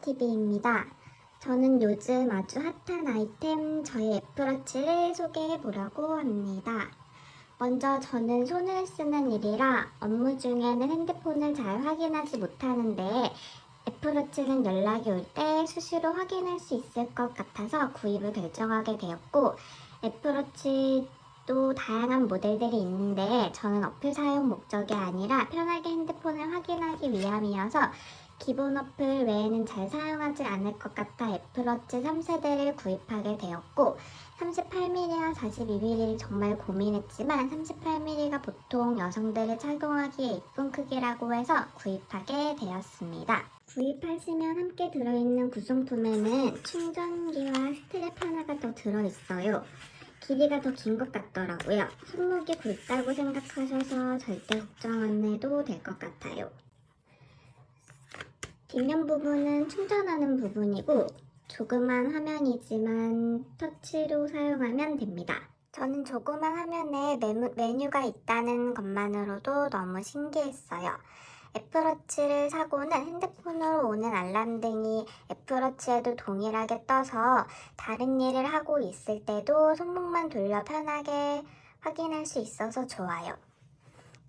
뷰티비입니다. 저는 요즘 아주 핫한 아이템 저희 애플워치를 소개해 보려고 합니다. 먼저 저는 손을 쓰는 일이라 업무 중에는 핸드폰을 잘 확인하지 못하는데 애플워치는 연락이 올 때 수시로 확인할 수 있을 것 같아서 구입을 결정하게 되었고 애플워치도 다양한 모델들이 있는데 저는 어플 사용 목적이 아니라 편하게 핸드폰을 확인하기 위함이어서 기본 어플 외에는 잘 사용하지 않을 것 같아 애플워치 3세대를 구입하게 되었고 38mm와 42mm를 정말 고민했지만 38mm가 보통 여성들이 착용하기에 예쁜 크기라고 해서 구입하게 되었습니다. 구입하시면 함께 들어있는 구성품에는 충전기와 스트랩 하나가 더 들어있어요. 길이가 더 긴 것 같더라고요. 손목이 굵다고 생각하셔서 절대 걱정 안 해도 될 것 같아요. 뒷면 부분은 충전하는 부분이고 조그만 화면이지만 터치로 사용하면 됩니다. 저는 조그만 화면에 메뉴, 메뉴가 있다는 것만으로도 너무 신기했어요. 애플워치를 사고는 핸드폰으로 오는 알람등이 애플워치에도 동일하게 떠서 다른 일을 하고 있을 때도 손목만 돌려 편하게 확인할 수 있어서 좋아요.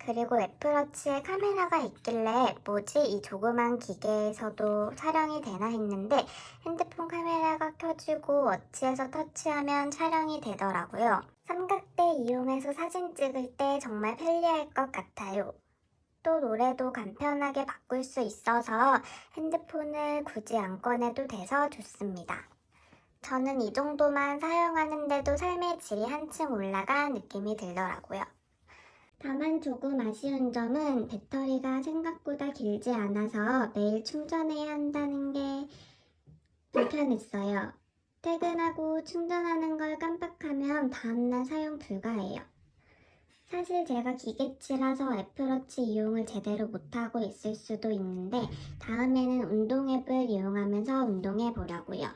그리고 애플워치에 카메라가 있길래 뭐지 이 조그만 기계에서도 촬영이 되나 했는데 핸드폰 카메라가 켜지고 워치에서 터치하면 촬영이 되더라고요. 삼각대 이용해서 사진 찍을 때 정말 편리할 것 같아요. 또 노래도 간편하게 바꿀 수 있어서 핸드폰을 굳이 안 꺼내도 돼서 좋습니다. 저는 이 정도만 사용하는데도 삶의 질이 한층 올라간 느낌이 들더라고요. 다만 조금 아쉬운 점은 배터리가 생각보다 길지 않아서 매일 충전해야 한다는 게 불편했어요. 퇴근하고 충전하는 걸 깜빡하면 다음날 사용 불가해요. 사실 제가 기계치라서 애플워치 이용을 제대로 못하고 있을 수도 있는데 다음에는 운동 앱을 이용하면서 운동해 보려고요.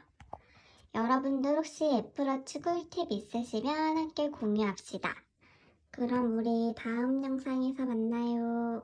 여러분들 혹시 애플워치 꿀팁 있으시면 함께 공유합시다. 그럼 우리 다음 영상에서 만나요.